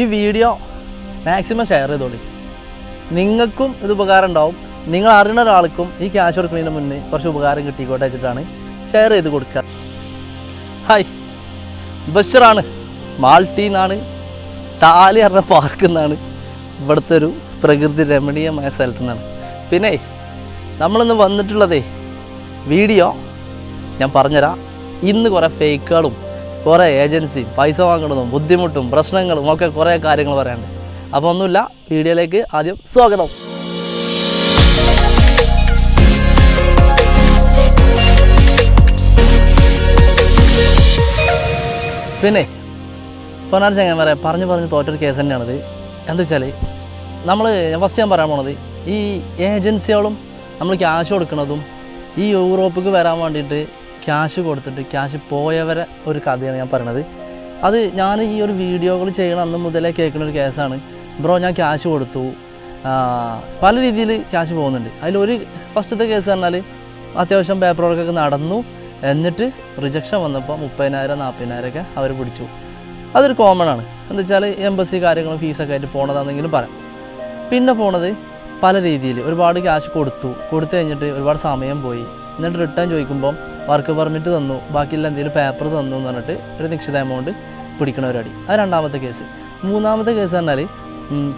ഈ video maximum share ചെയ്തോളി. നിങ്ങൾക്കും ഇത് ഉപകാരം ഉണ്ടാവും. നിങ്ങൾ അറിയുന്ന ഒരാൾക്കും ഈ ക്യാഷ് കൊടുക്കുന്നതിന് മുന്നേ കുറച്ച് ഉപകാരം കിട്ടിക്കോട്ടെ വെച്ചിട്ടാണ് ഷെയർ ചെയ്ത് കൊടുക്കുക. ഹായ് ബഷറാണ്. മാൾട്ടി എന്നാണ് താലി പറഞ്ഞ പാർക്ക് എന്നാണ്. ഇവിടുത്തെ ഒരു പ്രകൃതി രമണീയമായ സ്ഥലത്തു നിന്നാണ്. പിന്നെ നമ്മളിന്ന് വന്നിട്ടുള്ളതേ വീഡിയോ ഞാൻ പറഞ്ഞുതരാം. ഇന്ന് കുറേ ഫേക്കുകളും കുറേ ഏജൻസിയും പൈസ വാങ്ങണതും ബുദ്ധിമുട്ടും പ്രശ്നങ്ങളും ഒക്കെ കുറേ കാര്യങ്ങൾ പറയാനുണ്ട്. അപ്പോൾ ഒന്നുമില്ല വീഡിയോയിലേക്ക് ആദ്യം സ്വാഗതം. പിന്നെ പൊന്നാർ പറയാം പറഞ്ഞു പറഞ്ഞ് തോറ്റൊരു കേസ് തന്നെയാണിത്. എന്താ വെച്ചാൽ നമ്മൾ ഫസ്റ്റ് ഞാൻ പറയാൻ പോണത് ഈ ഏജൻസികളും നമ്മൾ ക്യാഷ് കൊടുക്കുന്നതും ഈ യൂറോപ്പിക്ക് വരാൻ വേണ്ടിയിട്ട് ക്യാഷ് കൊടുത്തിട്ട് ക്യാഷ് പോയവരെ ഒരു കഥയാണ് ഞാൻ പറയണത്. അത് ഞാൻ ഈ ഒരു വീഡിയോകൾ ചെയ്യണ അന്ന് മുതലേ കേൾക്കുന്ന ഒരു കേസാണ് ബ്രോ ഞാൻ ക്യാഷ് കൊടുത്തു. പല രീതിയിൽ ക്യാഷ് പോകുന്നുണ്ട്. അതിലൊരു ഫസ്റ്റത്തെ കേസ് പറഞ്ഞാൽ അത്യാവശ്യം പേപ്പർ വർക്കൊക്കെ നടന്നു. എന്നിട്ട് റിജക്ഷൻ വന്നപ്പോൾ മുപ്പതിനായിരം നാൽപ്പതിനായിരമൊക്കെ അവർ പിടിച്ചു. അതൊരു കോമൺ ആണ്. എന്താ വെച്ചാൽ എംബസി കാര്യങ്ങളും ഫീസൊക്കെ ആയിട്ട് പോണതാണെങ്കിലും പറയാം. പിന്നെ പോണത് പല രീതിയിൽ ഒരുപാട് ക്യാഷ് കൊടുത്തു. കൊടുത്തു കഴിഞ്ഞിട്ട് ഒരുപാട് സമയം പോയി. എന്നിട്ട് റിട്ടേൺ ചോദിക്കുമ്പം വർക്ക് പെർമിറ്റ് തന്നു. ബാക്കിയുള്ള എന്തെങ്കിലും പേപ്പർ തന്നു എന്ന് പറഞ്ഞിട്ട് ഒരു നിശ്ചിത എമൗണ്ട് പിടിക്കണ പരിപാടി അത് രണ്ടാമത്തെ കേസ് മൂന്നാമത്തെ കേസ് പറഞ്ഞാൽ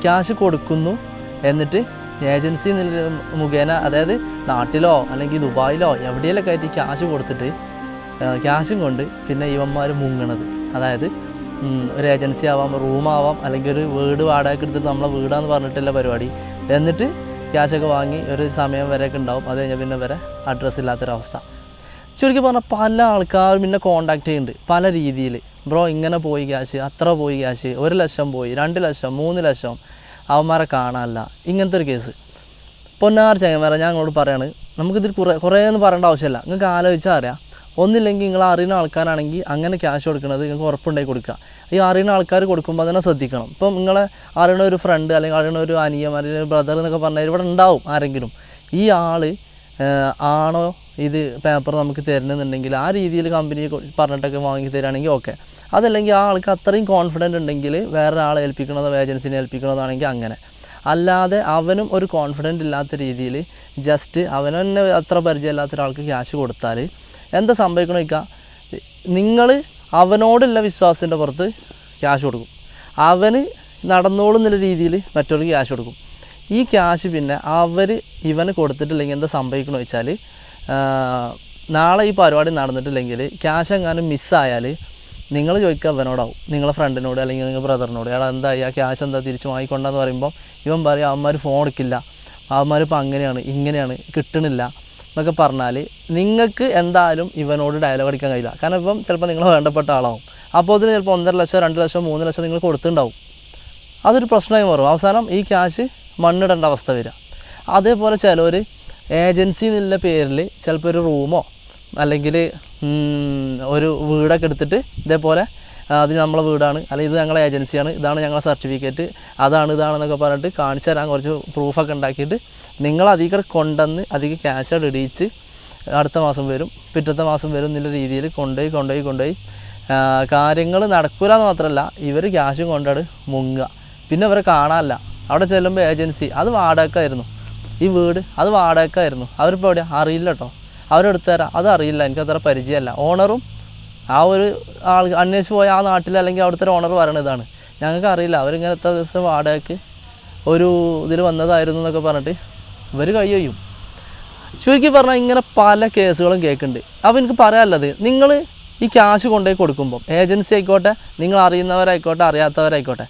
ക്യാഷ് കൊടുക്കുന്നു എന്നിട്ട് ഏജൻസി മുഖേന അതായത് നാട്ടിലോ അല്ലെങ്കിൽ ദുബായിലോ എവിടെയെങ്കിലൊക്കെ ആയിട്ട് ക്യാഷ് കൊടുത്തിട്ട് ക്യാഷും കൊണ്ട് പിന്നെ ഇവന്മാർ മുങ്ങണത്. അതായത് ഒരു ഏജൻസി ആവാം റൂമാവാം അല്ലെങ്കിൽ ഒരു വീട് വാടകയ്ക്ക് എടുത്തിട്ട് നമ്മളെ വീടാന്ന് പറഞ്ഞിട്ടുള്ള പരിപാടി. എന്നിട്ട് ക്യാഷൊക്കെ വാങ്ങി ഒരു സമയം വരെയൊക്കെ ഉണ്ടാവും. അത് കഴിഞ്ഞാൽ പിന്നെ വരെ അഡ്രസ്സ് ഇല്ലാത്തൊരവസ്ഥ. ചുരുക്കി പറഞ്ഞാൽ പല ആൾക്കാരും പിന്നെ കോണ്ടാക്ട് ചെയ്യുന്നുണ്ട് പല രീതിയിൽ ബ്രോ ഇങ്ങനെ പോയി ക്യാഷ് അത്ര പോയി ക്യാഷ് ഒരു ലക്ഷം പോയി രണ്ട് ലക്ഷം മൂന്ന് ലക്ഷം. അവന്മാരെ കാണാനല്ല. ഇങ്ങനത്തെ ഒരു കേസ് പൊന്നാർ ചങ്ങന്മാരെ ഞാൻ നിങ്ങളോട് പറയാണ്. നമുക്കിതിൽ കുറേ കുറേ ഒന്നും പറയേണ്ട ആവശ്യമില്ല നിങ്ങൾക്ക് ആലോചിച്ചാൽ അറിയാം. ഒന്നില്ലെങ്കിൽ നിങ്ങൾ അറിയുന്ന ആൾക്കാരാണെങ്കിൽ അങ്ങനെ ക്യാഷ് കൊടുക്കുന്നത് നിങ്ങൾക്ക് ഉറപ്പുണ്ടായി കൊടുക്കുക ഈ അറിയുന്ന ആൾക്കാർ കൊടുക്കുമ്പോൾ തന്നെ ശ്രദ്ധിക്കണം. ഇപ്പം നിങ്ങളെ അറിയണ ഒരു ഫ്രണ്ട് അല്ലെങ്കിൽ അറിയണ ഒരു അനിയം അല്ലെങ്കിൽ ബ്രദർ എന്നൊക്കെ പറഞ്ഞാൽ ഇവിടെ ഉണ്ടാവും ആരെങ്കിലും. ഈ ആൾ ആണോ ഇത് പേപ്പർ നമുക്ക് തരണമെന്നുണ്ടെങ്കിൽ ആ രീതിയിൽ കമ്പനി പറഞ്ഞിട്ടൊക്കെ വാങ്ങി തരികയാണെങ്കിൽ ഓക്കെ അതല്ലെങ്കിൽ ആ ആൾക്ക് അത്രയും കോൺഫിഡന്റ് ഉണ്ടെങ്കിൽ വേറെ ആളെ ഏൽപ്പിക്കണതോ ഏജൻസിനെ ഏൽപ്പിക്കണതാണെങ്കിൽ അങ്ങനെ. അല്ലാതെ അവനും ഒരു കോൺഫിഡന്റ് ഇല്ലാത്ത രീതിയിൽ ജസ്റ്റ് അവനെന്നെ അത്ര പരിചയമില്ലാത്ത ഒരാൾക്ക് ക്യാഷ് കൊടുത്താൽ എന്താ സംഭവിക്കണം വെച്ചാൽ നിങ്ങൾ അവനോടുള്ള വിശ്വാസത്തിന്റെ പുറത്ത് ക്യാഷ് കൊടുക്കും. അവന് നടന്നോളും എന്നുള്ള രീതിയിൽ മറ്റൊരു ക്യാഷ് കൊടുക്കും. ഈ ക്യാഷ് പിന്നെ അവർ ഇവന് കൊടുത്തിട്ടില്ലെങ്കിൽ എന്താ സംഭവിക്കണമെന്ന് വെച്ചാൽ നാളെ ഈ പരിപാടി നടന്നിട്ടില്ലെങ്കിൽ ക്യാഷ് എങ്ങാനും മിസ്സായാൽ നിങ്ങൾ ചോദിക്കുക അവനോടാവും. നിങ്ങളെ ഫ്രണ്ടിനോട് അല്ലെങ്കിൽ നിങ്ങൾ ബ്രദറിനോട് എടാ എന്തായി? ആ ക്യാഷ് എന്താ തിരിച്ചു വാങ്ങിക്കൊണ്ടെന്ന് പറയുമ്പോൾ ഇവൻ പറയും അവന്മാർ ഫോൺ എടുക്കില്ല. അവന്മാർ ഇപ്പം അങ്ങനെയാണ് ഇങ്ങനെയാണ് കിട്ടണില്ല. എന്നൊക്കെ പറഞ്ഞാൽ നിങ്ങൾക്ക് എന്തായാലും ഇവനോട് ഡയലോഗ് അടിക്കാൻ കഴിയില്ല. കാരണം ഇപ്പം ചിലപ്പോൾ നിങ്ങൾ വേണ്ടപ്പെട്ട ആളാവും. അപ്പോൾ അതിന് ചിലപ്പോൾ ഒന്നര ലക്ഷം രണ്ട് ലക്ഷം മൂന്ന് ലക്ഷം നിങ്ങൾ കൊടുത്തിട്ടുണ്ടാവും. അതൊരു പ്രശ്നമായി മാറും. അവസാനം ഈ ക്യാഷ് മണ്ണിടേണ്ട അവസ്ഥ വരിക. അതേപോലെ ചിലവർ ഏജൻസി എന്നുള്ള പേരിൽ ചിലപ്പോൾ ഒരു റൂമോ അല്ലെങ്കിൽ ഒരു വീടൊക്കെ എടുത്തിട്ട് ഇതേപോലെ അത് നമ്മളെ വീടാണ് അല്ലെങ്കിൽ ഇത് ഞങ്ങളെ ഏജൻസിയാണ് ഇതാണ് ഞങ്ങളുടെ സർട്ടിഫിക്കറ്റ് അതാണ് ഇതാണെന്നൊക്കെ പറഞ്ഞിട്ട് കാണിച്ചു തരാൻ കുറച്ച് പ്രൂഫൊക്കെ ഉണ്ടാക്കിയിട്ട് നിങ്ങൾ അധികം കൊണ്ടുവന്ന് അധികം ക്യാഷ് ഇടിയിച്ച് അടുത്ത മാസം വരും പിറ്റത്തെ മാസം വരും എന്നുള്ള രീതിയിൽ കൊണ്ടുപോയി കൊണ്ടുപോയി കൊണ്ടുപോയി. കാര്യങ്ങൾ നടക്കൂല എന്ന് മാത്രമല്ല ഇവർ ക്യാഷും കൊണ്ടാണ് മുങ്ങുക. പിന്നെ ഇവരെ കാണാനല്ല. അവിടെ ചെല്ലുമ്പോൾ ഏജൻസി അത് വാടകക്കായിരുന്നു. ഈ വീട് അത് വാടകക്കായിരുന്നു അവരിപ്പോൾ എവിടെയാണ് അറിയില്ല കേട്ടോ അവരെടുത്തു തരാം. അത് അറിയില്ല. അത്ര പരിചയമല്ല. ഓണറും ആ ഒരു ആൾ അന്വേഷിച്ച് പോയ ആ നാട്ടിൽ അല്ലെങ്കിൽ അവിടുത്തെ ഓണർ പറയണതാണ് ഞങ്ങൾക്ക് അറിയില്ല. അവരിങ്ങനെ എത്ര ദിവസം വാടകയ്ക്ക് ഒരു ഇതിൽ വന്നതായിരുന്നു എന്നൊക്കെ പറഞ്ഞിട്ട് ഇവർ കൈ ചെയ്യും ചുരുക്കി പറഞ്ഞാൽ ഇങ്ങനെ പല കേസുകളും കേൾക്കുന്നുണ്ട് അപ്പോൾ എനിക്ക് പറയാനുള്ളത് നിങ്ങൾ ഈ ക്യാഷ് കൊണ്ടുപോയി കൊടുക്കുമ്പോൾ ഏജൻസി ആയിക്കോട്ടെ നിങ്ങൾ അറിയുന്നവരായിക്കോട്ടെ അറിയാത്തവരായിക്കോട്ടെ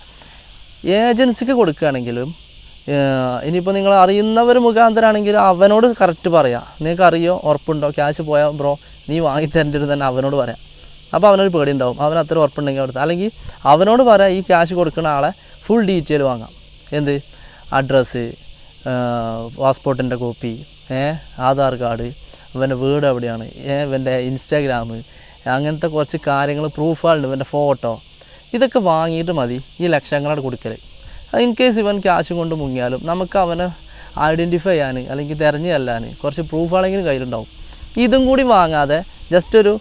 ഏജൻസിക്ക് കൊടുക്കുകയാണെങ്കിലും ഇനിയിപ്പോൾ നിങ്ങൾ അറിയുന്നവർ മുഖാന്തരാണെങ്കിൽ അവനോട് കറക്റ്റ് പറയാം. നിങ്ങൾക്ക് അറിയോ? ഉറപ്പുണ്ടോ? ക്യാഷ് പോയാൽ ബ്രോ നീ വാങ്ങി തരേണ്ടത് തന്നെ അവനോട് പറയാം. അപ്പോൾ അവനൊരു പേടി ഉണ്ടാവും അവൻ അത്ര ഉറപ്പുണ്ടെങ്കിൽ അവിടുത്തെ അല്ലെങ്കിൽ അവനോട് പറയാം ഈ ക്യാഷ് കൊടുക്കുന്ന ആളെ ഫുൾ ഡീറ്റെയിൽ വാങ്ങാം. എന്ത്? അഡ്രസ്സ് പാസ്പോർട്ടിന്റെ കോപ്പി ആധാർ കാർഡ് ഇവന്റെ വീട് എവിടെയാണ് ഇവന്റെ ഇൻസ്റ്റാഗ്രാം അങ്ങനത്തെ കുറച്ച് കാര്യങ്ങൾ പ്രൂഫുകളുണ്ട് ഇവന്റെ ഫോട്ടോ ഇതൊക്കെ വാങ്ങിയിട്ട് മതി. ഈ ലക്ഷങ്ങളോട് കൊടുക്കൽ ഇൻ കേസ് ഇവൻ ക്യാഷ് കൊണ്ട് മുങ്ങിയാലും നമുക്ക് അവനെ ഐഡന്റിഫൈ ചെയ്യാൻ അല്ലെങ്കിൽ തിരഞ്ഞു ചെല്ലാൻ കുറച്ച് പ്രൂഫാണെങ്കിലും കയ്യിലുണ്ടാവും. ഇതും കൂടി വാങ്ങാതെ ജസ്റ്റ് ഒരു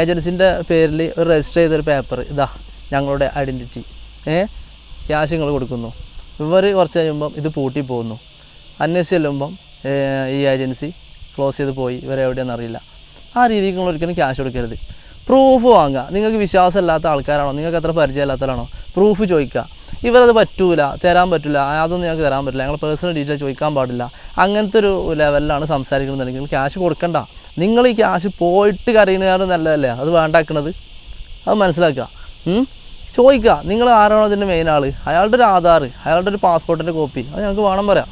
ഏജൻസിന്റെ പേരിൽ ഒരു രജിസ്റ്റർ ചെയ്തൊരു പേപ്പർ ഇതാ ഞങ്ങളുടെ ഐഡന്റിറ്റി ഏ? ക്യാഷ് നിങ്ങൾ കൊടുക്കുന്നു. ഇവർ കുറച്ച് കഴിയുമ്പം ഇത് പൂട്ടി പോകുന്നു. അന്വേഷിച്ച് ചെല്ലുമ്പം ഈ ഏജൻസി ക്ലോസ് ചെയ്ത് പോയി. ഇവരെ എവിടെയാണെന്ന് അറിയില്ല. ആ രീതിക്ക് നിങ്ങൾ ഒരിക്കലും ക്യാഷ് കൊടുക്കരുത്. പ്രൂഫ് വാങ്ങുക. നിങ്ങൾക്ക് വിശ്വാസമില്ലാത്ത ആൾക്കാരാണോ? നിങ്ങൾക്ക് അത്ര പരിചയമില്ലാത്തവരാണോ? പ്രൂഫ് ചോദിക്കുക. ഇവരത് പറ്റൂല തരാൻ പറ്റില്ല അതൊന്നും ഞങ്ങൾക്ക് തരാൻ പറ്റില്ല ഞങ്ങൾ പേഴ്സണൽ ഡീറ്റെയിൽ ചോദിക്കാൻ പാടില്ല. അങ്ങനത്തെ ഒരു ലെവലിലാണ് സംസാരിക്കണമെന്നുണ്ടെങ്കിൽ ക്യാഷ് കൊടുക്കണ്ട. നിങ്ങൾ ഈ ക്യാഷ് പോയിട്ട് കരയുന്നതാണ് നല്ലതല്ലേ? അത് വേണ്ടാക്കണത്. അത് മനസ്സിലാക്കുക. ചോദിക്കുക. നിങ്ങൾ ആരാണോ അതിന്റെ മെയിൻ ആൾ അയാളുടെ ഒരു ആധാർ അയാളുടെ ഒരു പാസ്പോർട്ടിന്റെ കോപ്പി അത് ഞങ്ങൾക്ക് വേണം പറയാം.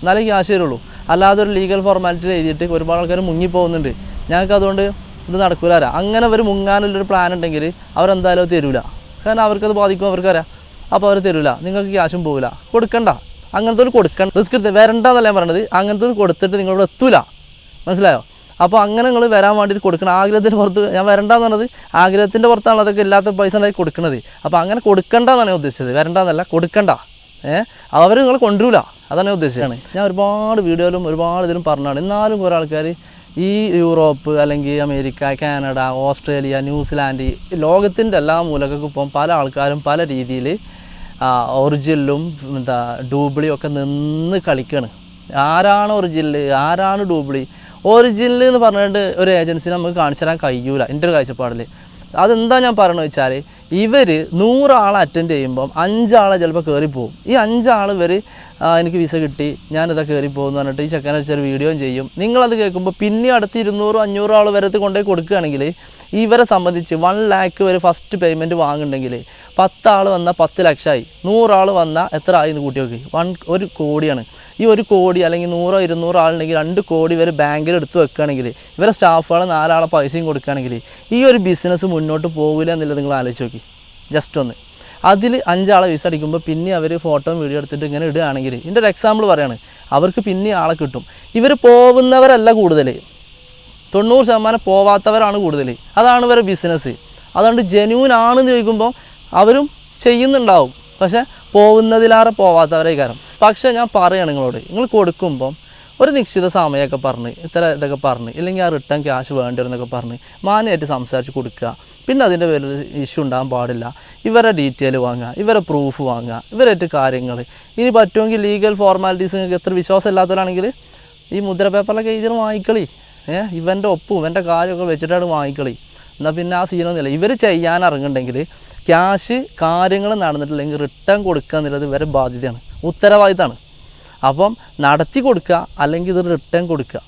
എന്നാലേ ക്യാഷ് തരുള്ളൂ അല്ലാതെ ഒരു ലീഗൽ ഫോർമാലിറ്റി എഴുതിയിട്ട് ഒരുപാട് ആൾക്കാർ മുങ്ങിപ്പോകുന്നുണ്ട്. ഞങ്ങൾക്ക് അതുകൊണ്ട് ഇത് നടക്കൂലാരാ അങ്ങനെ അവർ മുങ്ങാനുള്ളൊരു പ്ലാൻ ഉണ്ടെങ്കിൽ അവരെന്തായാലും തരൂല. കാരണം അവർക്കത് ബാധിക്കും അവർക്കറിയാം അപ്പോൾ അവർ തരില്ല നിങ്ങൾക്ക് ക്യാഷും പോവില്ല കൊടുക്കണ്ട. അങ്ങനത്തെ ഒരു കൊടുക്കണ്ട. റിസ്ക് എടുത്ത് വരണ്ടെന്നല്ല ഞാൻ പറയണത് അങ്ങനത്തെ ഒരു കൊടുത്തിട്ട് നിങ്ങളിവിടെ എത്തൂല. മനസ്സിലായോ? അപ്പോൾ അങ്ങനെ നിങ്ങൾ വരാൻ വേണ്ടിയിട്ട് കൊടുക്കണം ആഗ്രഹത്തിന്റെ പുറത്ത് ഞാൻ വരണ്ടെന്ന് പറഞ്ഞത് ആഗ്രഹത്തിന്റെ പുറത്താണ് അതൊക്കെ ഇല്ലാത്ത പൈസ ഉണ്ടായി കൊടുക്കുന്നത് അപ്പോൾ അങ്ങനെ കൊടുക്കണ്ടെന്നാണ് ഞാൻ ഉദ്ദേശിച്ചത്. വരണ്ടെന്നല്ല കൊടുക്കണ്ട. ഏഹ് അവർ നിങ്ങൾ കൊണ്ടുവരില്ല അതാണ് ഞാൻ ഉദ്ദേശിച്ചത്. ഞാൻ ഒരുപാട് വീഡിയോയിലും ഒരുപാട് ഇതിലും പറഞ്ഞാണ്. എന്നാലും കുറേ ആൾക്കാർ ഈ യൂറോപ്പ് അല്ലെങ്കിൽ അമേരിക്ക കാനഡ ഓസ്ട്രേലിയ ന്യൂസിലാൻഡ് ലോകത്തിന്റെ എല്ലാ മൂലകൾക്കും ഇപ്പം പല ആൾക്കാരും പല രീതിയിൽ ഒറിജിനലും എന്താ ഡൂബ്ലിയും ഒക്കെ നിന്ന് കളിക്കുകയാണ് ആരാണ് ഒറിജിനൽ ആരാണ് ഡൂബ്ലി? ഒറിജിനൽ എന്ന് പറഞ്ഞിട്ട് ഒരു ഏജൻസി നമുക്ക് കാണിച്ചു തരാൻ കഴിയൂല എന്റെ ഒരു കാഴ്ചപ്പാടിൽ അതെന്താ ഞാൻ പറയണമെന്ന് വെച്ചാൽ ഇവർ നൂറാളെ അറ്റൻഡ് ചെയ്യുമ്പം അഞ്ചാളെ ചിലപ്പോൾ കയറിപ്പോവും ഈ അഞ്ചാൾ ഇവർ എനിക്ക് വിസ കിട്ടി ഞാനിതാ കയറി പോകുന്നു പറഞ്ഞിട്ട് ഈ ചെക്കനെ വെച്ചൊരു വീഡിയോയും ചെയ്യും. നിങ്ങളത് കേൾക്കുമ്പോൾ പിന്നെ അടുത്ത് ഇരുന്നൂറോ അഞ്ഞൂറോ ആൾ വരത്ത് കൊണ്ടുപോയി കൊടുക്കുകയാണെങ്കിൽ ഇവരെ സംബന്ധിച്ച് വൺ ലാക്ക് വരെ ഫസ്റ്റ് പേയ്മെന്റ് വാങ്ങുന്നുണ്ടെങ്കിൽ പത്താൾ വന്നാൽ പത്ത് ലക്ഷമായി നൂറാൾ വന്നാൽ എത്ര ആയി എന്ന് കൂട്ടി നോക്കി വൺ ഒരു കോടിയാണ്. ഈ ഒരു കോടി അല്ലെങ്കിൽ നൂറോ ഇരുന്നൂറോ ആളുണ്ടെങ്കിൽ രണ്ട് കോടി വരെ ബാങ്കിൽ എടുത്ത് വെക്കുകയാണെങ്കിൽ ഇവരെ സ്റ്റാഫുകൾ നാലാളെ പൈസയും കൊടുക്കുകയാണെങ്കിൽ ഈ ഒരു ബിസിനസ് മുന്നോട്ട് പോകില്ല എന്നുള്ളത് നിങ്ങൾ ആലോചിച്ച് നോക്കി. ജസ്റ്റ് ഒന്ന്. അതിൽ അഞ്ചാളെ വിസ അടിക്കുമ്പോൾ പിന്നെ അവർ ഫോട്ടോ വീഡിയോ എടുത്തിട്ട് ഇങ്ങനെ ഇടുകയാണെങ്കിൽ ഇതിന്റെ ഒരു എക്സാമ്പിൾ പറയുകയാണ് അവർക്ക് പിന്നെ ആളെ കിട്ടും. ഇവർ പോകുന്നവരല്ല കൂടുതൽ തൊണ്ണൂറ് ശതമാനം പോവാത്തവരാണ് കൂടുതൽ. അതാണ് ഇവരുടെ ബിസിനസ് അതുകൊണ്ട് ജെന്യൂൻ ആണെന്ന് ചോദിക്കുമ്പോൾ അവരും ചെയ്യുന്നുണ്ടാവും. പക്ഷേ പോകുന്നതിലാറെ പോവാത്തവരെ കാരണം. പക്ഷേ ഞാൻ പറയാണ് നിങ്ങളോട് നിങ്ങൾ കൊടുക്കുമ്പം ഒരു നിശ്ചിത സമയമൊക്കെ പറഞ്ഞ് ഇത്ര ഇതൊക്കെ പറഞ്ഞ് ഇല്ലെങ്കിൽ ആ റിട്ടേൺ ക്യാഷ് വേണ്ടി വരുന്നൊക്കെ പറഞ്ഞ് മാന്യമായിട്ട് സംസാരിച്ച് കൊടുക്കുക. പിന്നെ അതിന്റെ പേരിൽ ഇഷ്യൂ ഉണ്ടാകാൻ പാടില്ല. ഇവരെ ഡീറ്റെയിൽ വാങ്ങുക ഇവരെ പ്രൂഫ് വാങ്ങുക ഇവരായിട്ട് കാര്യങ്ങൾ. ഇനി പറ്റുമെങ്കിൽ ലീഗൽ ഫോർമാലിറ്റീസ് നിങ്ങൾക്ക് എത്ര വിശ്വാസം ഇല്ലാത്തവരാണെങ്കിൽ ഈ മുദ്ര പേപ്പറിലൊക്കെ എഴുതി വാങ്ങിക്കളി. ഏഹ് ഇവന്റെ ഒപ്പും ഇവന്റെ കാര്യമൊക്കെ വെച്ചിട്ടാണ് വാങ്ങിക്കളി. എന്നാൽ പിന്നെ ആ സീനൊന്നുമില്ല ഇവർ ചെയ്യാൻ ഇറങ്ങുന്നുണ്ടെങ്കിൽ ക്യാഷ് കാര്യങ്ങൾ നടന്നിട്ടില്ലെങ്കിൽ റിട്ടേൺ കൊടുക്കുക എന്നുള്ളത് ഇവരെ ബാധ്യതയാണ്. ഉത്തരവാദിത്തമാണ് അപ്പം നടത്തി കൊടുക്കുക അല്ലെങ്കിൽ ഇത് റിട്ടേൺ കൊടുക്കുക.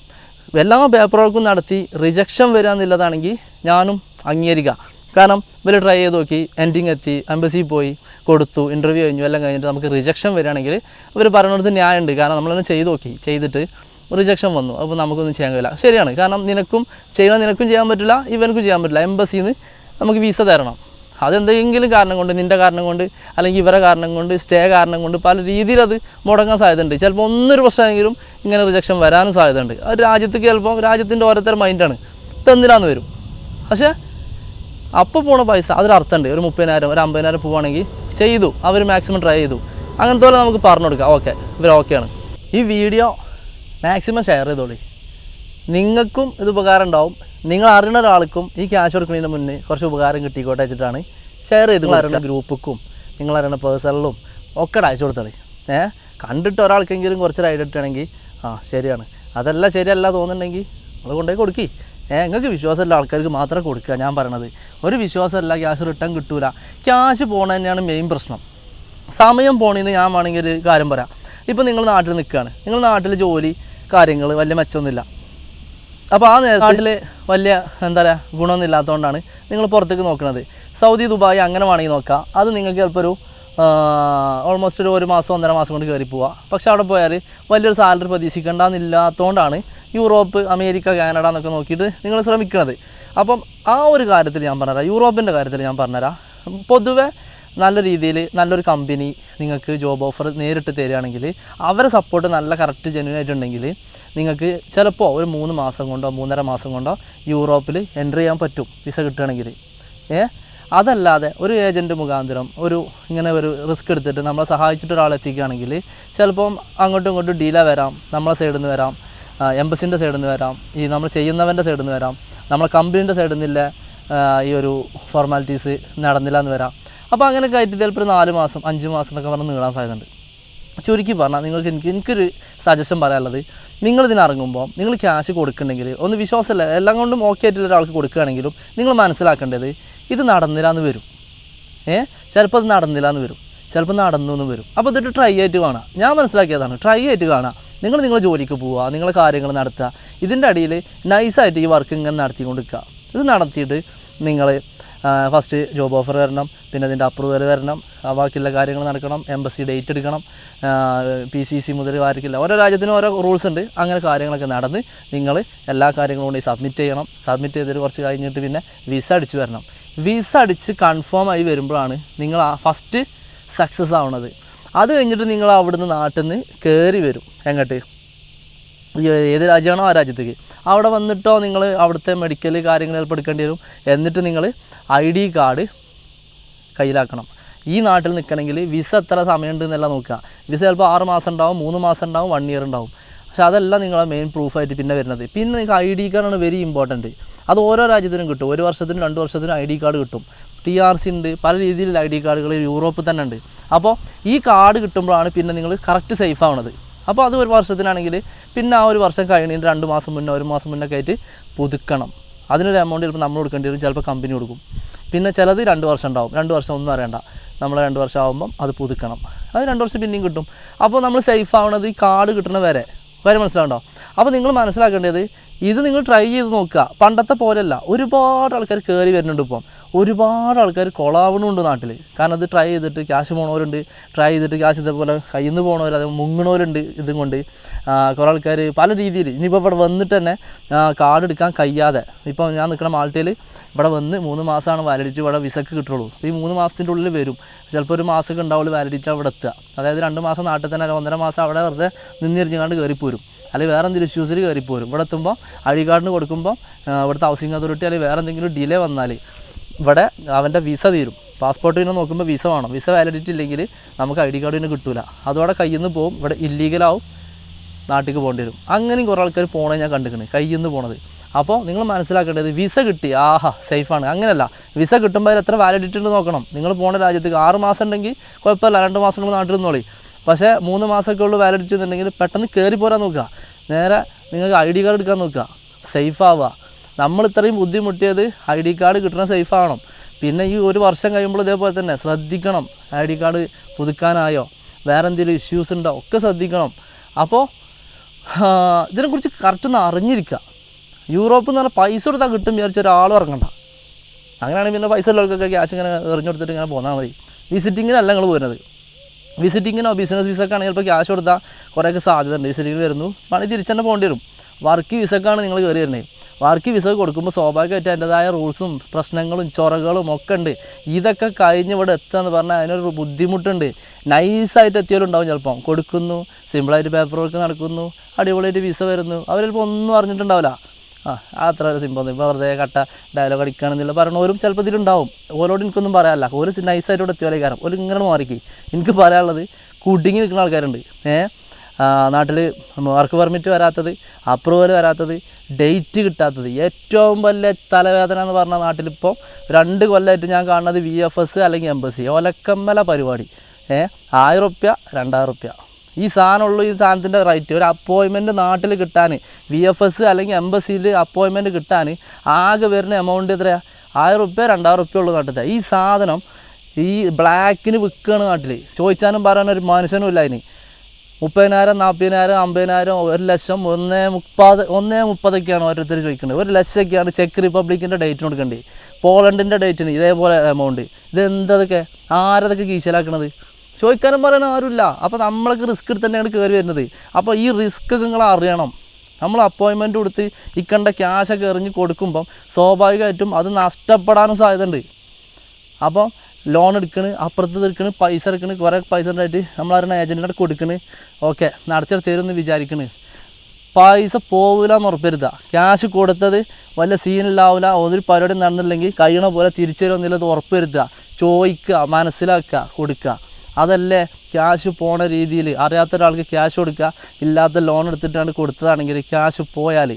എല്ലാ പേപ്പർ വർക്കും നടത്തി റിജക്ഷൻ വരിക എന്നുള്ളതാണെങ്കിൽ ഞാനും അംഗീകരിക്കുക. കാരണം ഇവർ ട്രൈ ചെയ്ത് നോക്കി. എൻഡിങ് എത്തി. എംബസിയിൽ പോയി. കൊടുത്തു. ഇന്റർവ്യൂ കഴിഞ്ഞു. എല്ലാം കഴിഞ്ഞിട്ട് നമുക്ക് റിജക്ഷൻ വരികയാണെങ്കിൽ ഇവർ പറയുന്നത് ന്യായമുണ്ട്. കാരണം നമ്മളൊന്ന് ചെയ്ത് നോക്കി. ചെയ്തിട്ട് റിജക്ഷൻ വന്നു. അപ്പോൾ നമുക്കൊന്നും ചെയ്യാൻ കഴിയില്ല. ശരിയാണ്. കാരണം നിനക്കും ചെയ്യണം നിനക്കും ചെയ്യാൻ പറ്റില്ല ഇവനക്കും ചെയ്യാൻ പറ്റില്ല. എംബസിന്ന് നമുക്ക് വിസ തരണം. അതെന്തെങ്കിലും കാരണം കൊണ്ട് നിന്റെ കാരണം കൊണ്ട് അല്ലെങ്കിൽ ഇവരെ കാരണം കൊണ്ട് സ്റ്റേ കാരണം കൊണ്ട് പല രീതിയിൽ അത് മുടങ്ങാൻ സാധ്യതയുണ്ട്. ചിലപ്പോൾ ഒന്നൊരു പ്രശ്നമെങ്കിലും ഇങ്ങനെ റിജക്ഷൻ വരാനും സാധ്യതയുണ്ട്. അത് രാജ്യത്തേക്ക് ചിലപ്പോൾ രാജ്യത്തിന്റെ ഓരോരുത്തർ മൈൻഡാണ് തന്നില്ലാന്ന് വരും? പക്ഷേ അപ്പോൾ പോണ പൈസ അതൊരു അർത്ഥമുണ്ട്. ഒരു മുപ്പതിനായിരം ഒരു അമ്പതിനായിരം പോവുകയാണെങ്കിൽ ചെയ്തു. അവർ മാക്സിമം ട്രൈ ചെയ്തു. അങ്ങനത്തെ പോലെ നമുക്ക് പറഞ്ഞു കൊടുക്കാം ഓക്കെ ഇവർ ഓക്കെയാണ് ഈ വീഡിയോ മാക്സിമം ഷെയർ ചെയ്തോളി. നിങ്ങൾക്കും ഇത് ഉപകാരം ഉണ്ടാവും. നിങ്ങൾ അറിയുന്ന ഒരാൾക്കും ഈ ക്യാഷ് കൊടുക്കുന്നതിന് മുന്നേ കുറച്ച് ഉപകാരം കിട്ടിക്കോട്ടെ വെച്ചിട്ടാണ് ഷെയർ ചെയ്ത് നിങ്ങൾ അറിയുന്ന ഗ്രൂപ്പിക്കും നിങ്ങൾ അറിയുന്ന പേഴ്സണലും ഒക്കെ അയച്ചു കൊടുത്തത്. ഏഹ് കണ്ടിട്ട് ഒരാൾക്കെങ്കിലും കുറച്ച് ഐഡിയ കിട്ടുകയാണെങ്കിൽ ആ ശരിയാണ്. അതല്ല ശരിയല്ല തോന്നുന്നുണ്ടെങ്കിൽ നിങ്ങൾ കൊണ്ടുപോയി കൊടുക്കി. ഏഹ് നിങ്ങൾക്ക് വിശ്വാസമുള്ള ആൾക്കാർക്ക് മാത്രം കൊടുക്കുക ഞാൻ പറയണത്. ഒരു വിശ്വാസമല്ല ക്യാഷ് റിട്ടേൺ കിട്ടൂല. ക്യാഷ് പോണ തന്നെയാണ് മെയിൻ പ്രശ്നം. സമയം പോണിന്ന് ഞാൻ വേണമെങ്കിൽ ഒരു കാര്യം പറയാം. ഇപ്പം നിങ്ങൾ നാട്ടിൽ നിൽക്കുകയാണ്. നിങ്ങൾ നാട്ടിൽ ജോലി കാര്യങ്ങൾ വലിയ മെച്ചമൊന്നുമില്ല. അപ്പോൾ ആ നാട്ടിൽ വലിയ എന്താ പറയുക ഗുണമൊന്നും ഇല്ലാത്തതുകൊണ്ടാണ് നിങ്ങൾ പുറത്തേക്ക് നോക്കുന്നത്. സൗദി ദുബായ് അങ്ങനെ വേണമെങ്കിൽ നോക്കാം. അത് നിങ്ങൾക്ക് ചിലപ്പോൾ ഒരു ഓൾമോസ്റ്റ് ഒരു ഒരു മാസം ഒന്നര മാസം കൊണ്ട് കയറി പോവുക പക്ഷേ അവിടെ പോയാൽ വലിയൊരു സാലറി പ്രതീക്ഷിക്കേണ്ടെന്നില്ലാത്തതുകൊണ്ടാണ് യൂറോപ്പ് അമേരിക്ക കാനഡ എന്നൊക്കെ നോക്കിയിട്ട് നിങ്ങൾ ശ്രമിക്കുന്നത്. അപ്പം ആ ഒരു കാര്യത്തിൽ ഞാൻ പറഞ്ഞുതരാം. യൂറോപ്പിന്റെ കാര്യത്തിൽ ഞാൻ പറഞ്ഞുതരാം. പൊതുവെ നല്ല രീതിയിൽ നല്ലൊരു കമ്പനി നിങ്ങൾക്ക് ജോബ് ഓഫർ നേരിട്ട് തരികയാണെങ്കിൽ അവരെ സപ്പോർട്ട് നല്ല കറക്റ്റ് ജെന്യൂൻ ആയിട്ടുണ്ടെങ്കിൽ നിങ്ങൾക്ക് ചിലപ്പോൾ ഒരു മൂന്ന് മാസം കൊണ്ടോ മൂന്നര മാസം കൊണ്ടോ യൂറോപ്പിൽ എൻട്രി ചെയ്യാൻ പറ്റും വിസ കിട്ടുകയാണെങ്കിൽ. ഏ? അതല്ലാതെ ഒരു ഏജന്റ് മുഖാന്തരം ഒരു ഇങ്ങനെ ഒരു റിസ്ക് എടുത്തിട്ട് നമ്മളെ സഹായിച്ചിട്ട് ഒരാളെ ചിലപ്പം അങ്ങോട്ടും ഇങ്ങോട്ടും ഡീല വരാം നമ്മളെ സൈഡിൽ നിന്ന് വരാം എംബസിന്റെ സൈഡിൽ നിന്ന് വരാം ഈ നമ്മൾ ചെയ്യുന്നവന്റെ സൈഡിൽ നിന്ന് വരാം നമ്മളെ കമ്പനീന്റെ സൈഡിൽ നിന്നില്ല ഈ ഒരു ഫോർമാലിറ്റീസ് നടന്നില്ല എന്ന് വരാം. അപ്പോൾ അങ്ങനെ കയറ്റി ചിലപ്പോൾ ഒരു നാല് മാസം അഞ്ച് മാസം എന്നൊക്കെ പറഞ്ഞ് നീളാൻ സാധ്യതയുണ്ട്. ചുരുക്കി പറഞ്ഞാൽ നിങ്ങൾക്ക് എനിക്ക് എനിക്കൊരു സജഷൻ പറയാനുള്ളത്. നിങ്ങൾ ഇതിനിറങ്ങുമ്പോൾ നിങ്ങൾ ക്യാഷ് കൊടുക്കുന്നുണ്ടെങ്കിൽ ഒന്ന് വിശ്വാസമല്ല എല്ലാം കൊണ്ടും ഓക്കെ ആയിട്ടുള്ള ഒരാൾക്ക് കൊടുക്കുകയാണെങ്കിലും നിങ്ങൾ മനസ്സിലാക്കേണ്ടത് ഇത് നടന്നില്ലാന്ന് വരും. ഏ? ചിലപ്പോൾ അത് നടന്നില്ല എന്ന് വരും. ചിലപ്പോൾ നടന്നു എന്ന് വരും. അപ്പോൾ ഇതൊരു ട്രൈ ആയിട്ട് കാണാം. ഞാൻ മനസ്സിലാക്കിയതാണ്. ട്രൈ ആയിട്ട് കാണാം. നിങ്ങൾ നിങ്ങളുടെ ജോലിക്ക് പോവുക നിങ്ങളെ കാര്യങ്ങൾ നടത്തുക ഇതിന്റെ അടിയിൽ നൈസായിട്ട് ഈ വർക്ക് ഇങ്ങനെ നടത്തിക്കൊണ്ട് നിൽക്കുക ഇത് നടത്തിയിട്ട് നിങ്ങൾ ഫസ്റ്റ് ജോബ് ഓഫർ വരണം. പിന്നെ അതിന്റെ അപ്രൂവൽ വരണം. ബാക്കിയുള്ള കാര്യങ്ങൾ നടക്കണം. എംബസി ഡേറ്റ് എടുക്കണം. പി സി സി മുതൽ കാര്യമില്ല ഓരോ രാജ്യത്തിനും ഓരോ റൂൾസ് ഉണ്ട്. അങ്ങനെ കാര്യങ്ങളൊക്കെ നടന്ന് നിങ്ങൾ എല്ലാ കാര്യങ്ങളും കൊണ്ട് സബ്മിറ്റ് ചെയ്യണം. സബ്മിറ്റ് ചെയ്തിട്ട് കുറച്ച് കഴിഞ്ഞിട്ട് പിന്നെ വിസ അടിച്ച് വരണം. വിസ അടിച്ച് കൺഫേം ആയി വരുമ്പോഴാണ് നിങ്ങൾ ആ ഫസ്റ്റ് സക്സസ് ആവുന്നത്. അത് കഴിഞ്ഞിട്ട് നിങ്ങൾ അവിടുന്ന് നാട്ടിൽ നിന്ന് കയറി വരും. എങ്ങോട്ട്? ഏത് രാജ്യമാണോ ആ രാജ്യത്തേക്ക്. അവിടെ വന്നിട്ടോ നിങ്ങൾ അവിടുത്തെ മെഡിക്കൽ കാര്യങ്ങൾ ചിലപ്പോൾ എടുക്കേണ്ടി വരും. എന്നിട്ട് നിങ്ങൾ ഐ ഡി കാർഡ് കയ്യിലാക്കണം. ഈ നാട്ടിൽ നിൽക്കണമെങ്കിൽ വിസ എത്ര സമയമുണ്ട് എന്നല്ല നോക്കുക. വിസ ചിലപ്പോൾ ആറ് മാസം ഉണ്ടാവും മൂന്ന് മാസം ഉണ്ടാവും വൺ ഇയർ ഉണ്ടാവും. പക്ഷേ അതല്ല നിങ്ങളെ മെയിൻ പ്രൂഫായിട്ട് പിന്നെ വരുന്നത്. പിന്നെ നിങ്ങൾക്ക് ഐ ഡി കാർഡാണ് വെരി ഇമ്പോർട്ടന്റ് അത് ഓരോ രാജ്യത്തിനും കിട്ടും. ഒരു വർഷത്തിനും രണ്ട് വർഷത്തിനും ഐ ഡി കാർഡ് കിട്ടും. ടി ആർ സി ഉണ്ട്. പല രീതിയിലുള്ള ഐ ഡി കാർഡുകൾ യൂറോപ്പിൽ തന്നെ ഉണ്ട്. അപ്പോൾ ഈ കാർഡ് കിട്ടുമ്പോഴാണ് പിന്നെ നിങ്ങൾ കറക്റ്റ് സേഫ് ആവണത്. അപ്പോൾ അത് ഒരു വർഷത്തിനാണെങ്കിൽ പിന്നെ ആ ഒരു വർഷം കഴിഞ്ഞിട്ട് രണ്ട് മാസം മുന്നേ ഒരു മാസം മുന്നേ ആയിട്ട് പുതുക്കണം. അതിനൊരു എമൗണ്ട് ചിലപ്പോൾ നമ്മൾ കൊടുക്കേണ്ടി വരും. ചിലപ്പോൾ കമ്പനി കൊടുക്കും. പിന്നെ ചിലത് രണ്ട് വർഷം ഉണ്ടാവും. രണ്ട് വർഷം ഒന്നും അറിയണ്ട. നമ്മൾ രണ്ട് വർഷം ആകുമ്പം അത് പുതുക്കണം. അത് രണ്ട് വർഷം പിന്നെയും കിട്ടും. അപ്പോൾ നമ്മൾ സേഫ് ആവണത് ഈ കാർഡ് കിട്ടണ വരെ. വരെ മനസ്സിലാവണ്ടോ? അപ്പോൾ നിങ്ങൾ മനസ്സിലാക്കേണ്ടത് ഇത് നിങ്ങൾ ട്രൈ ചെയ്ത് നോക്കുക. പണ്ടത്തെ പോലെയല്ല. ഒരുപാട് ആൾക്കാർ കയറി വരുന്നുണ്ട് ഇപ്പം. ഒരുപാട് ആൾക്കാർ കൊളാവണമുണ്ട് നാട്ടിൽ കാരണം അത് ട്രൈ ചെയ്തിട്ട് ക്യാഷ് പോണവരുണ്ട്. ട്രൈ ചെയ്തിട്ട് ക്യാഷ് ഇതേപോലെ കയ്യിൽ നിന്ന് പോണവർ അത് മുങ്ങണവരുണ്ട് ഇതും കൊണ്ട്. കുറേ ആൾക്കാർ പല രീതിയിൽ ഇനിയിപ്പോൾ ഇവിടെ വന്നിട്ട് തന്നെ കാർഡ് എടുക്കാൻ കഴിയാതെ. ഇപ്പോൾ ഞാൻ നിൽക്കുന്ന മാൾട്ടയിൽ ഇവിടെ വന്ന് മൂന്ന് മാസമാണ് വാലിഡിറ്റി ഇവിടെ വിസക്ക് കിട്ടുള്ളൂ. ഈ മൂന്ന് മാസത്തിന്റെ ഉള്ളിൽ വരും. ചിലപ്പോൾ ഒരു മാസമൊക്കെ ഉണ്ടാവുള്ളൂ വാലിഡിറ്റി അവിടെ എത്തുക. അതായത് രണ്ട് മാസം നാട്ടിൽ തന്നെ ഒന്നര മാസം അവിടെ വെറുതെ നിന്നിരിഞ്ഞുകൊണ്ട് കയറിപ്പോരും. അല്ലെങ്കിൽ വേറെ എന്തെങ്കിലും ഇഷ്യൂസിൽ കയറിപ്പോരും. ഇവിടെ എത്തുമ്പോൾ ഐ കാർഡിന് കൊടുക്കുമ്പോൾ ഇവിടുത്തെ ഹൗസിംഗ് അതോറിറ്റി അല്ലെങ്കിൽ വേറെ എന്തെങ്കിലും ഡിലേ വന്നാൽ ഇവിടെ അവന്റെ വിസ തീരും. പാസ്പോർട്ട് പിന്നെ നോക്കുമ്പോൾ വിസ വേണം. വിസ വാലിഡിറ്റി ഇല്ലെങ്കിൽ നമുക്ക് ഐ ഡി കാർഡ് പിന്നെ കിട്ടില്ല അതോടെ കയ്യിൽ നിന്ന് പോകും ഇവിടെ ഇല്ലീഗലാവും നാട്ടിലേക്ക് പോകേണ്ടി വരും. അങ്ങനെയും കുറേ ആൾക്കാർ പോണേ ഞാൻ കണ്ടിരിക്കുന്നത് കയ്യിൽ നിന്ന് പോണത്. അപ്പോൾ നിങ്ങൾ മനസ്സിലാക്കേണ്ടത് വിസ കിട്ടി. ആഹാ സേഫാണ്. അങ്ങനെയല്ല വിസ കിട്ടുമ്പോൾ അതിൽ എത്ര വാലിഡിറ്റി ഉണ്ട് നോക്കണം. നിങ്ങൾ പോണ രാജ്യത്തേക്ക് ആറ് മാസം ഉണ്ടെങ്കിൽ കുഴപ്പമില്ല. രണ്ട് മാസം കൊണ്ട് നാട്ടിൽ നിന്നോളി പക്ഷേ മൂന്ന് മാസമൊക്കെ ഉള്ളൂ വാലിഡിറ്റി എന്നുണ്ടെങ്കിൽ പെട്ടെന്ന് കയറി പോരാൻ നോക്കുക. നേരെ നിങ്ങൾക്ക് ഐ ഡി കാർഡ് എടുക്കാൻ നോക്കുക. സേഫ് ആവുക. നമ്മൾ ഇത്രയും ബുദ്ധിമുട്ടിയത് ഐ ഡി കാർഡ് കിട്ടണ സേഫ് ആവണം. പിന്നെ ഈ ഒരു വർഷം കഴിയുമ്പോൾ ഇതേപോലെ തന്നെ ശ്രദ്ധിക്കണം. ഐ ഡി കാർഡ് പുതുക്കാനായോ? വേറെ എന്തെങ്കിലും ഇഷ്യൂസ് ഉണ്ടോ? ഒക്കെ ശ്രദ്ധിക്കണം. അപ്പോൾ ഇതിനെക്കുറിച്ച് കറക്റ്റ് ഒന്ന് അറിഞ്ഞിരിക്കുക. യൂറോപ്പ് എന്ന് പറഞ്ഞാൽ പൈസ കൊടുത്താൽ കിട്ടും വിചാരിച്ച ഒരാളും ഇറങ്ങണ്ട. അങ്ങനെയാണെങ്കിൽ പിന്നെ പൈസ ഉള്ളവർക്കൊക്കെ ക്യാഷ് ഇങ്ങനെ എറിഞ്ഞു കൊടുത്തിട്ട് ഇങ്ങനെ പോന്നാൽ മതി. വിസിറ്റിങ്ങിനല്ല നിങ്ങൾ പോരുന്നത്. വിസിറ്റിങ്ങിനോ ബിസിനസ് വിസക്കാണെങ്കിൽ ചിലപ്പോൾ ക്യാഷ് കൊടുത്താൽ കുറേയൊക്കെ സാധ്യത ഉണ്ട് വിസിറ്റിങ്ങിന് വരുന്നു. പണി തിരിച്ചു തന്നെ പോകേണ്ടി വരും. വർക്ക് വിസക്കാണ് നിങ്ങൾ കയറി വരുന്നത് വർക്ക് വിസ കൊടുക്കുമ്പോൾ സ്വാഭാവികമായിട്ട് അതിന്റെതായ റൂൾസും പ്രശ്നങ്ങളും ചൊറകളും ഒക്കെ ഉണ്ട്. ഇതൊക്കെ കഴിഞ്ഞ് ഇവിടെ എത്തുക എന്ന് പറഞ്ഞാൽ അതിനൊരു ബുദ്ധിമുട്ടുണ്ട്. നൈസായിട്ട് എത്തിയാലും ഉണ്ടാവും ചിലപ്പം. കൊടുക്കുന്നു. സിമ്പിളായിട്ട് പേപ്പർ വർക്ക് നടക്കുന്നു. അടിപൊളിയായിട്ട് വിസ വരുന്നു. അവർ ചിലപ്പോൾ ഒന്നും അറിഞ്ഞിട്ടുണ്ടാവില്ല. ആ അത്ര സിമ്പിൾ ഇപ്പോൾ വെറുതെ കട്ട ഡയലോഗ് അടിക്കുകയാണെന്നില്ല. പറയണവരും ചിലപ്പോൾ ഇതിലുണ്ടാവും. ഓരോട് എനിക്കൊന്നും പറയാനില്ല. ഒരു നൈസായിട്ട് ഇവിടെ എത്തിയാലേ കാരണം. ഒരു ഇങ്ങനെ മാറിക്ക്. എനിക്ക് പറയാനുള്ളത് കുടുങ്ങി നിൽക്കുന്ന ആൾക്കാരുണ്ട്. ഏഹ് നാട്ടിൽ വർക്ക് പെർമിറ്റ് വരാത്തത്? അപ്രൂവൽ വരാത്തത്? ഡേറ്റ് കിട്ടാത്തത്? ഏറ്റവും വലിയ തലവേദന എന്ന് പറഞ്ഞ നാട്ടിലിപ്പോൾ രണ്ട് കൊല്ലമായിട്ട് ഞാൻ കാണുന്നത് വി എഫ് എസ് അല്ലെങ്കിൽ എംബസി ഒലക്കമ്മല പരിപാടി. ഏഹ് ആയിരം റുപ്യ രണ്ടായിരം റുപ്യ ഈ സാധനമുള്ളൂ ഈ സാധനത്തിന്റെ റൈറ്റ് ഒരു അപ്പോയിൻമെന്റ് നാട്ടിൽ കിട്ടാൻ വി എഫ് എസ് അല്ലെങ്കിൽ എംബസിയിൽ അപ്പോയിൻമെന്റ് കിട്ടാൻ ആകെ വരുന്ന എമൗണ്ട് എത്രയാണ് ആയിരം റുപ്യ രണ്ടായിരം റുപ്യ ഉള്ളൂ നാട്ടിലത്തെ ഈ സാധനം ഈ ബ്ലാക്കിന് വിൽക്കുകയാണ് നാട്ടിൽ. ചോദിച്ചാലും പറയാൻ ഒരു മനുഷ്യനും ഇല്ല അതിന്. മുപ്പതിനായിരം നാൽപ്പതിനായിരം അമ്പതിനായിരം ഒരു ലക്ഷം ഒന്നേ മുപ്പത് ഒന്നേ മുപ്പതൊക്കെയാണ് ഓരോരുത്തർ ചോദിക്കുന്നത്. ഒരു ലക്ഷമൊക്കെയാണ് ചെക്ക് റിപ്പബ്ലിക്കിന്റെ ഡേറ്റ് കൊടുക്കേണ്ടത്. പോളണ്ടിന്റെ ഡേറ്റിന് ഇതേപോലെ എമൗണ്ട് ഇത് എന്തതൊക്കെ ആരതൊക്കെ കീശലാക്കണത് ചോദിക്കാനും പറയണ ആരുമില്ല. അപ്പോൾ നമ്മളൊക്കെ റിസ്ക് എടുത്ത് തന്നെയാണ് കയറി വരുന്നത്. അപ്പോൾ ഈ റിസ്ക് നിങ്ങൾ അറിയണം. നമ്മൾ അപ്പോയിൻമെന്റ് കൊടുത്ത് ഇക്കണ്ട ക്യാഷൊക്കെ എറിഞ്ഞ് കൊടുക്കുമ്പം സ്വാഭാവികമായിട്ടും അത് നഷ്ടപ്പെടാനും സാധ്യതയുണ്ട്. അപ്പോൾ ലോൺ എടുക്കണ് അപ്പുറത്ത് എടുക്കണ് പൈസ എടുക്കണ് കുറേ പൈസ ഉണ്ടായിട്ട് നമ്മൾ നമ്മളറിയണ ഏജന്റിനോട് കൊടുക്കണ്. ഓക്കെ നടത്തി തരുമെന്ന് വിചാരിക്കണ്. പൈസ പോവില്ല എന്ന് ഉറപ്പരുതാ. ക്യാഷ് കൊടുത്തത് വല്ല സീനിലാവില്ല ഒരു പരിപാടി നടന്നില്ലെങ്കിൽ കഴിയണ പോലെ തിരിച്ചു തരുമെന്നുള്ളത് ഉറപ്പുവരുത്തുക. ചോദിക്കുക മനസ്സിലാക്കുക കൊടുക്കുക. അതല്ലേ ക്യാഷ് പോണ രീതിയിൽ അറിയാത്ത ഒരാൾക്ക് ക്യാഷ് കൊടുക്കുക ഇല്ലാത്ത ലോൺ എടുത്തിട്ടാണ് കൊടുത്തതാണെങ്കിൽ ക്യാഷ് പോയാൽ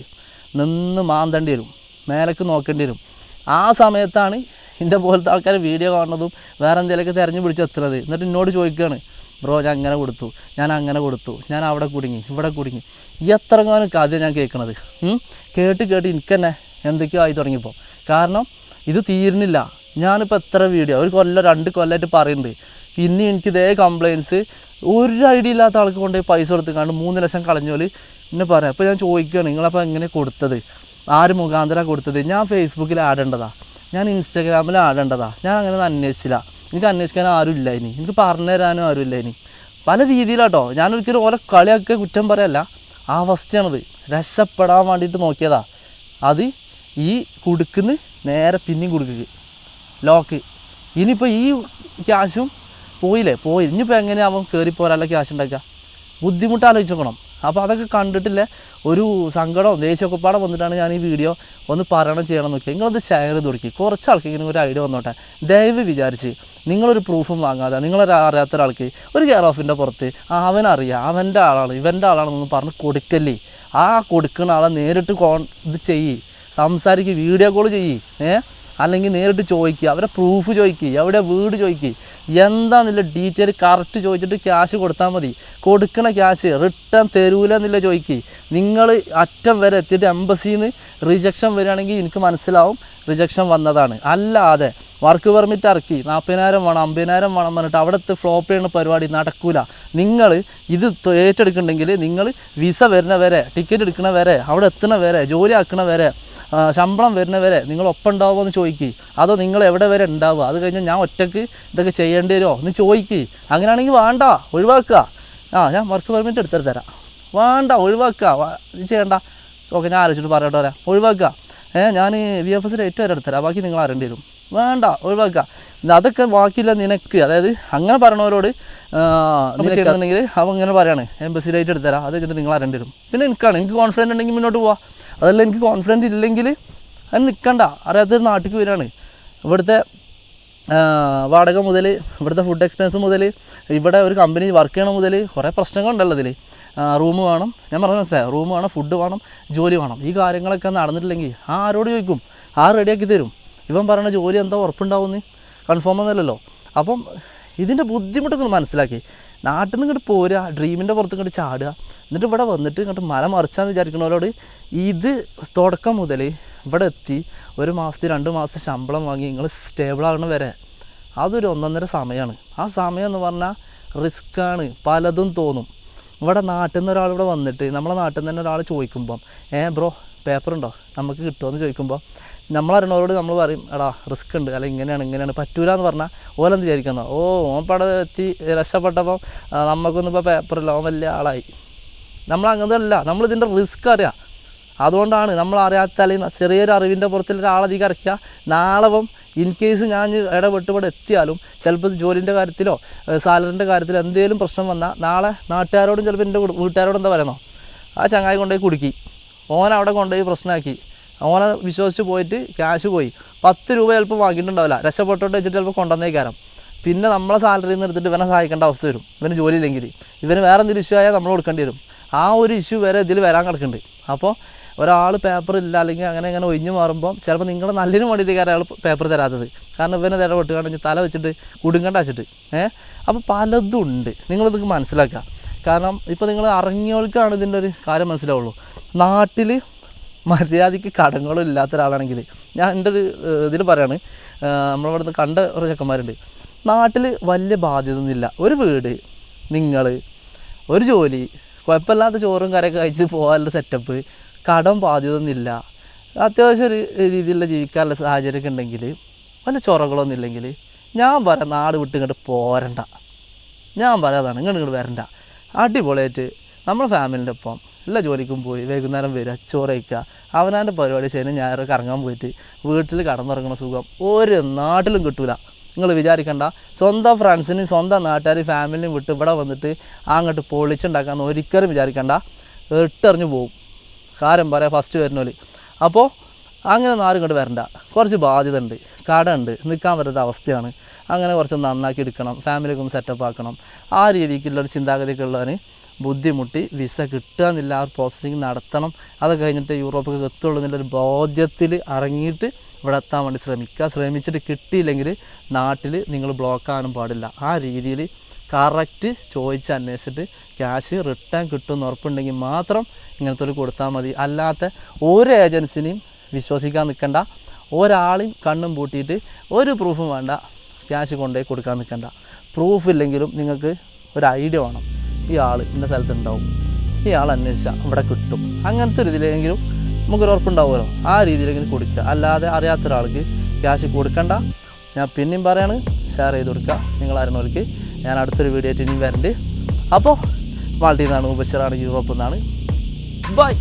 നിന്ന് മാന്തേണ്ടി വരും. മേലേക്ക് നോക്കേണ്ടി വരും. ആ സമയത്താണ് എന്റെ പോലത്തെ ആൾക്കാർ വീഡിയോ കാണുന്നതും വേറെ എന്തെങ്കിലുമൊക്കെ തിരഞ്ഞു പിടിച്ച് എത്തുന്നത്. എന്നിട്ട് എന്നോട് ചോദിക്കുകയാണ് ബ്രോ ഞാൻ അങ്ങനെ കൊടുത്തു ഞാൻ അങ്ങനെ കൊടുത്തു ഞാൻ അവിടെ കുടുങ്ങി ഇവിടെ കുടുങ്ങി. എത്രങ്ങാനും കഥ ഞാൻ കേൾക്കണത്. കേട്ട് കേട്ട് എനിക്ക് തന്നെ എന്തൊക്കെയോ ആയി തുടങ്ങിയപ്പോൾ കാരണം ഇത് തീരുന്നില്ല. ഞാനിപ്പോൾ എത്ര വീഡിയോ ഒരു കൊല്ലം രണ്ട് കൊല്ലമായിട്ട് പറയുന്നുണ്ട്. പിന്നെ എനിക്ക് ഇതേ കംപ്ലയിൻസ് ഒരു ഐഡിയ ഇല്ലാത്ത ആൾക്ക് കൊണ്ട് പൈസ കൊടുത്തുകൊണ്ട് മൂന്ന് ലക്ഷം കളഞ്ഞോൽ. എന്നെ പറയാം. അപ്പോൾ ഞാൻ ചോദിക്കുകയാണ് നിങ്ങളപ്പോൾ എങ്ങനെ കൊടുത്തത്? ആര് മുഖാന്തര കൊടുത്തത്? ഞാൻ ഫേസ്ബുക്കിൽ ആടേണ്ടതാ ഞാൻ ഇൻസ്റ്റാഗ്രാമിൽ ആടേണ്ടതാ ഞാൻ അങ്ങനെ അന്വേഷിച്ചില്ല. എനിക്ക് അന്വേഷിക്കാൻ ആരും ഇല്ല ഇനി. എനിക്ക് പറഞ്ഞു തരാനും ആരും ഇല്ല ഇനി. പല രീതിയിലാട്ടോ. ഞാനൊരിക്കലും ഓരോ കളിയൊക്കെ കുറ്റം പറയല്ല. ആ അവസ്ഥയാണത്. രക്ഷപ്പെടാൻ വേണ്ടിയിട്ട് നോക്കിയതാ. അത് ഈ കുടുക്കുന്ന് നേരെ പിന്നെയും കുടുക്കുക ലോക്ക് ഇനിയിപ്പോൾ ഈ ക്യാഷും പോയില്ലേ? പോയി. ഇനിയിപ്പോൾ എങ്ങനെ അവൻ കയറി പോരാനുള്ള ക്യാഷ് ഉണ്ടാക്കുക ബുദ്ധിമുട്ട് ആലോചിച്ചോക്കണം. അപ്പോൾ അതൊക്കെ കണ്ടിട്ടില്ല? ഒരു സങ്കടവും ദേഷ്യമൊക്കെ വന്നിട്ടാണ് ഞാൻ ഈ വീഡിയോ ഒന്ന് പറയണം ചെയ്യണം നോക്കി നിങ്ങളത് ഷെയർ ചെയ്ത് കൊടുക്കി. കുറച്ച് ആൾക്കെങ്കിലും ഒരു ഐഡിയ വന്നോട്ടെ. ദയവ് വിചാരിച്ച് നിങ്ങളൊരു പ്രൂഫും വാങ്ങാതെ നിങ്ങളൊരു അറിയാത്ത ഒരാൾക്ക് ഒരു കെയർ ഓഫിന്റെ പുറത്ത് അവനറിയാം. അവന്റെ ആളാണ്. ഇവന്റെ ആളാണെന്ന് പറഞ്ഞ് കൊടുക്കല്ലേ. ആ കൊടുക്കുന്ന ആളെ നേരിട്ട് കോൺ ഇത് ചെയ്യ്. സംസാരിക്കുക വീഡിയോ കോൾ ചെയ്യ്. ഏ? അല്ലെങ്കിൽ നേരിട്ട് ചോദിക്കുക അവരെ പ്രൂഫ് ചോദിക്കുക എവിടെ വീട് ചോദിക്കുക എന്താണെന്നുള്ള ഡീറ്റെയിൽ കറക്റ്റ് ചോദിച്ചിട്ട് ക്യാഷ് കൊടുത്താൽ മതി. കൊടുക്കണ ക്യാഷ് റിട്ടേൺ തരൂല എന്നില്ല ചോദിക്കുക നിങ്ങൾ അറ്റം വരെ എത്തിയിട്ട് എംബസിന്ന് റിജക്ഷൻ വരികയാണെങ്കിൽ എനിക്ക് മനസ്സിലാവും. റിജക്ഷൻ വന്നതാണ്. അല്ലാതെ വർക്ക് പെർമിറ്റ് ഇറക്കി നാൽപ്പതിനായിരം വേണം അമ്പതിനായിരം വേണം പറഞ്ഞിട്ട് അവിടുത്തെ ഫ്ലോപ്പ് ചെയ്യുന്ന പരിപാടി നടക്കൂല. നിങ്ങൾ ഇത് ഏറ്റെടുക്കുന്നുണ്ടെങ്കിൽ നിങ്ങൾ വിസ വരുന്ന വരെ ടിക്കറ്റ് എടുക്കണ വരെ അവിടെ എത്തണ വരെ ജോലി ആക്കണ വരെ ശമ്പളം വരുന്ന വരെ നിങ്ങൾ ഒപ്പം ഉണ്ടാവുമോ എന്ന് ചോദിക്കുക അതോ നിങ്ങൾ എവിടെ വരെ ഉണ്ടാവുക? അത് കഴിഞ്ഞാൽ ഞാൻ ഒറ്റയ്ക്ക് ഇതൊക്കെ ചെയ്യേണ്ടി വരുമോ എന്ന് ചോദിക്കുക അങ്ങനെയാണെങ്കിൽ വേണ്ട ഒഴിവാക്കുക ആ ഞാൻ വർക്ക് പെർമിറ്റ് എടുത്തിട്ട് തരാം. വേണ്ട ഒഴിവാക്കുക ചെയ്യണ്ട. ഓക്കെ ഞാൻ ആലോചിച്ചിട്ട് പറയട്ടെ വരാം ഒഴിവാക്കുക ഞാൻ വി എഫ് എസ് ഏറ്റവും വരെ എടുത്തരാം ബാക്കി നിങ്ങൾ അറിയേണ്ടി വരും. വേണ്ട ഒഴിവാക്കുക. അതൊക്കെ ബാക്കിയില്ല നിനക്ക് അതായത് അങ്ങനെ പറയണവരോട് ചെയ്യുന്നുണ്ടെങ്കിൽ അവൻ ഇങ്ങനെ പറയാണ്. എംബസി റേറ്റ് എടുത്തരാം അത് വെച്ചിട്ട് നിങ്ങൾ അറിയേണ്ടി വരും. പിന്നെ എനിക്കാണ് എനിക്ക് കോൺഫിഡന്റ് ഉണ്ടെങ്കിൽ മുന്നോട്ട് പോവാം. അതല്ല എനിക്ക് കോൺഫിഡൻസ് ഇല്ലെങ്കിൽ അത് നിൽക്കണ്ട അറിയാത്തൊരു നാട്ടിലേക്ക് വരികയാണ്. ഇവിടുത്തെ വാടക മുതൽ ഇവിടുത്തെ ഫുഡ് എക്സ്പെൻസ് മുതൽ ഇവിടെ ഒരു കമ്പനി വർക്ക് ചെയ്യണ മുതൽ കുറേ പ്രശ്നങ്ങളുണ്ടല്ലോ ഇതിൽ റൂം വേണം. ഞാൻ പറഞ്ഞത് മനസ്സിലായോ? റൂം വേണം ഫുഡ് വേണം ജോലി വേണം. ഈ കാര്യങ്ങളൊക്കെ നടന്നിട്ടില്ലെങ്കിൽ ആ ആരോട് ചോദിക്കും? ആ റെഡിയാക്കി തരും. ഇവൻ പറയുന്ന ജോലി എന്താ ഉറപ്പുണ്ടാവുമെന്ന്? കൺഫേം ഒന്നുമല്ലല്ലോ. അപ്പം ഇതിന്റെ ബുദ്ധിമുട്ടൊക്കെ ഒന്ന് മനസ്സിലാക്കി. നാട്ടിൽ നിന്ന് ഇങ്ങോട്ട് പോരുക ഡ്രീമിന്റെ പുറത്ത് ഇങ്ങോട്ട് ചാടുക. എന്നിട്ട് ഇവിടെ വന്നിട്ട് ഇങ്ങോട്ട് മല മറിച്ചാന്ന് വിചാരിക്കുന്നവരോട് ഇത് തുടക്കം മുതൽ ഇവിടെ എത്തി ഒരു മാസത്തിൽ രണ്ട് മാസത്തെ ശമ്പളം വാങ്ങി നിങ്ങൾ സ്റ്റേബിൾ ആകണ വരെ. അതൊരു ഒന്നൊന്നര സമയമാണ് ആ സമയം എന്ന് പറഞ്ഞാൽ റിസ്ക്കാണ് പലതും തോന്നും. ഇവിടെ നാട്ടിൽ നിന്ന് ഒരാൾ ഇവിടെ വന്നിട്ട് നമ്മളെ നാട്ടിൽ നിന്ന് തന്നെ ഒരാൾ ചോദിക്കുമ്പം ഏ ബ്രോ പേപ്പർ ഉണ്ടോ? നമുക്ക് കിട്ടുമോ ചോദിക്കുമ്പോൾ നമ്മളറിയണവരോട് നമ്മൾ പറയും എടാ റിസ്ക് ഉണ്ട്. അല്ല ഇങ്ങനെയാണ് ഇങ്ങനെയാണ്. പറ്റൂല എന്ന് പറഞ്ഞാൽ ഓലെന്ത് വിചാരിക്കുന്ന? ഓ ഓൻ പട എത്തി രക്ഷപ്പെട്ടപ്പം നമുക്കൊന്നും ഇപ്പോൾ പേപ്പറില്ല ഓൻ വലിയ ആളായി. നമ്മൾ നമ്മൾ ഇതിന്റെ റിസ്ക് അറിയാം. അതുകൊണ്ടാണ് നമ്മൾ അറിയാത്ത അല്ലെങ്കിൽ ചെറിയൊരു അറിവിന്റെ പുറത്തിൽ ഒരാളധികം ഇറക്കുക നാളെ ഇൻ കേസ് ഞാൻ ഇടപെട്ട് ഇവിടെ എത്തിയാലും ചിലപ്പോൾ ജോലിന്റെ കാര്യത്തിലോ സാലറിന്റെ കാര്യത്തിലോ എന്തെങ്കിലും പ്രശ്നം വന്നാൽ നാളെ നാട്ടുകാരോടും ചിലപ്പോൾ എന്റെ വീട്ടുകാരോടും എന്താ പറയുന്നോ ആ ചങ്ങായി കൊണ്ടുപോയി കുടുക്കി. ഓൻ അവിടെ കൊണ്ടുപോയി പ്രശ്നമാക്കി. ഓനെ വിശ്വസിച്ച് പോയിട്ട് ക്യാഷ് പോയി. പത്ത് രൂപ ചിലപ്പോൾ വാങ്ങിയിട്ടുണ്ടാവില്ല. രക്ഷപ്പെട്ടോട്ട് വെച്ചിട്ട് ചിലപ്പോൾ കൊണ്ടുവന്നേക്കാരം. പിന്നെ നമ്മളെ സാലറിയിൽ നിന്ന് എടുത്തിട്ട് ഇവനെ സഹായിക്കേണ്ട അവസ്ഥ വരും. ഇവന് ജോലി ഇല്ലെങ്കിൽ. ഇവന് വേറെ എന്തെങ്കിലും ഇഷ്യൂ ആയാൽ നമ്മൾ കൊടുക്കേണ്ടി വരും. ആ ഒരു ഇഷ്യൂ വരെ ഇതിൽ വരാൻ കിടക്കുന്നുണ്ട്. അപ്പോൾ ഒരാൾ പേപ്പർ ഇല്ല അല്ലെങ്കിൽ അങ്ങനെ അങ്ങനെ ഒഴിഞ്ഞു മാറുമ്പോൾ ചിലപ്പോൾ നിങ്ങളുടെ നല്ലതിന് വേണ്ടിയിട്ടേക്കാരം അയാൾ പേപ്പർ തരാത്തത്. കാരണം ഇവനെ ഇടപെട്ട് കണ്ടെങ്കിൽ തല വെച്ചിട്ട് കുടുങ്ങണ്ട വെച്ചിട്ട്. ഏഹ് അപ്പോൾ പലതും ഉണ്ട്. നിങ്ങളിതൊക്കെ മനസ്സിലാക്കുക. കാരണം ഇപ്പോൾ നിങ്ങൾ അറിഞ്ഞവൾക്കാണ് ഇതിന്റെ ഒരു കാര്യം മനസ്സിലാവുള്ളൂ. നാട്ടിൽ മര്യാദയ്ക്ക് കടങ്ങളും ഇല്ലാത്ത ഒരാളാണെങ്കിൽ ഞാൻ എന്റെ ഒരു ഇതിൽ പറയാണ് നമ്മളിവിടുന്ന് കണ്ട ഒരു ചെക്കന്മാരുണ്ട്. നാട്ടിൽ വലിയ ബാധ്യതയൊന്നുമില്ല ഒരു വീട് നിങ്ങൾ ഒരു ജോലി കുഴപ്പമില്ലാത്ത ചോറും കറിയൊക്കെ കഴിച്ച് പോകാനുള്ള സെറ്റപ്പ് കടം ബാധ്യതയൊന്നുമില്ല. അത്യാവശ്യം ഒരു രീതിയിലുള്ള ജീവിക്കാനുള്ള സാഹചര്യമൊക്കെ ഉണ്ടെങ്കിൽ വല്ല ചൊറകളൊന്നും ഇല്ലെങ്കിൽ ഞാൻ പറയാം നാട് വിട്ട് ഇങ്ങോട്ട് പോരണ്ട. ഞാൻ പറയാതാണ് ഇങ്ങോട്ട് ഇങ്ങോട്ട് വരണ്ട. അടിപൊളിയായിട്ട് നമ്മുടെ ഫാമിലിന്റെ ഒപ്പം എല്ലാ ജോലിക്കും പോയി വൈകുന്നേരം വരിക ചോറ് കഴിക്കുക അവനാന്റെ പരിപാടി ശനി ഞാൻ കറങ്ങാൻ പോയിട്ട് വീട്ടിൽ കടന്നിറങ്ങുന്ന സുഖം ഒരു നാട്ടിലും കിട്ടൂല. നിങ്ങൾ വിചാരിക്കണ്ട സ്വന്തം ഫ്രണ്ട്സിനും സ്വന്തം നാട്ടുകാരും ഫാമിലിയും വിട്ട് ഇവിടെ വന്നിട്ട് അങ്ങോട്ട് പൊളിച്ചുണ്ടാക്കാമെന്ന് ഒരിക്കലും വിചാരിക്കണ്ട. എട്ടെറിഞ്ഞ് പോവും. കാര്യം പറയാം ഫസ്റ്റ് വരുന്നോൽ. അപ്പോൾ അങ്ങനെ ഒന്നും ആരും ഇങ്ങോട്ട് വരണ്ട. കുറച്ച് ബാധ്യത ഉണ്ട് കട ഉണ്ട് നിൽക്കാൻ പറ്റാത്ത അവസ്ഥയാണ്. അങ്ങനെ കുറച്ച് നന്നാക്കി എടുക്കണം. ഫാമിലിയൊക്കെ ഒന്ന് സെറ്റപ്പ് ആക്കണം. ആ രീതിക്കുള്ള ഒരു ചിന്താഗതിയൊക്കെ ബുദ്ധിമുട്ടി വിസ കിട്ടുക എന്നില്ല. ആ പ്രോസസ്സിങ് നടത്തണം. അത് കഴിഞ്ഞിട്ട് യൂറോപ്പൊക്കെ എത്തുള്ളൂ എന്നുള്ളൊരു ബോധ്യത്തിൽ ഇറങ്ങിയിട്ട് ഇവിടെ എത്താൻ വേണ്ടി ശ്രമിക്കുക. ശ്രമിച്ചിട്ട് കിട്ടിയില്ലെങ്കിൽ നാട്ടിൽ നിങ്ങൾ ബ്ലോക്ക് ആകാനും പാടില്ല. ആ രീതിയിൽ കറക്റ്റ് ചോദിച്ച് അന്വേഷിച്ചിട്ട് ക്യാഷ് റിട്ടേൺ കിട്ടുമെന്ന് ഉറപ്പുണ്ടെങ്കിൽ മാത്രം ഇങ്ങനത്തെ ഒരു കൊടുത്താൽ മതി. അല്ലാത്ത ഒരു ഏജൻസിനെയും വിശ്വസിക്കാൻ നിൽക്കണ്ട. ഒരാളെയും കണ്ണും പൂട്ടിയിട്ട് ഒരു പ്രൂഫും വേണ്ട. ക്യാഷ് കൊണ്ടുപോയി കൊടുക്കാൻ നിൽക്കണ്ട. പ്രൂഫ് ഇല്ലെങ്കിലും നിങ്ങൾക്ക് ഒരു ഐഡിയ വേണം. ഈ ആൾ ഇന്ന സ്ഥലത്ത് ഉണ്ടാവും ഈ ആൾ അന്വേഷിച്ചാൽ ഇവിടെ കിട്ടും. അങ്ങനത്തെ ഒരു ഇതിലെങ്കിലും നമുക്കൊരു ഉറപ്പുണ്ടാവുമല്ലോ. ആ രീതിയിലെങ്കിലും കൊടുക്കുക. അല്ലാതെ അറിയാത്ത ഒരാൾക്ക് ക്യാഷ് കൊടുക്കണ്ട. ഞാൻ പിന്നെയും പറയാണ് ഷെയർ ചെയ്ത് കൊടുക്കുക. നിങ്ങൾ അറിയുന്നവർക്ക് ഞാൻ അടുത്തൊരു വീഡിയോ ആയിട്ട് ഇനി വരണ്ട്. അപ്പോൾ മാൾട്ടിൽ നിന്നാണ് യൂറോപ്പ് നിന്നാണ്. ബൈ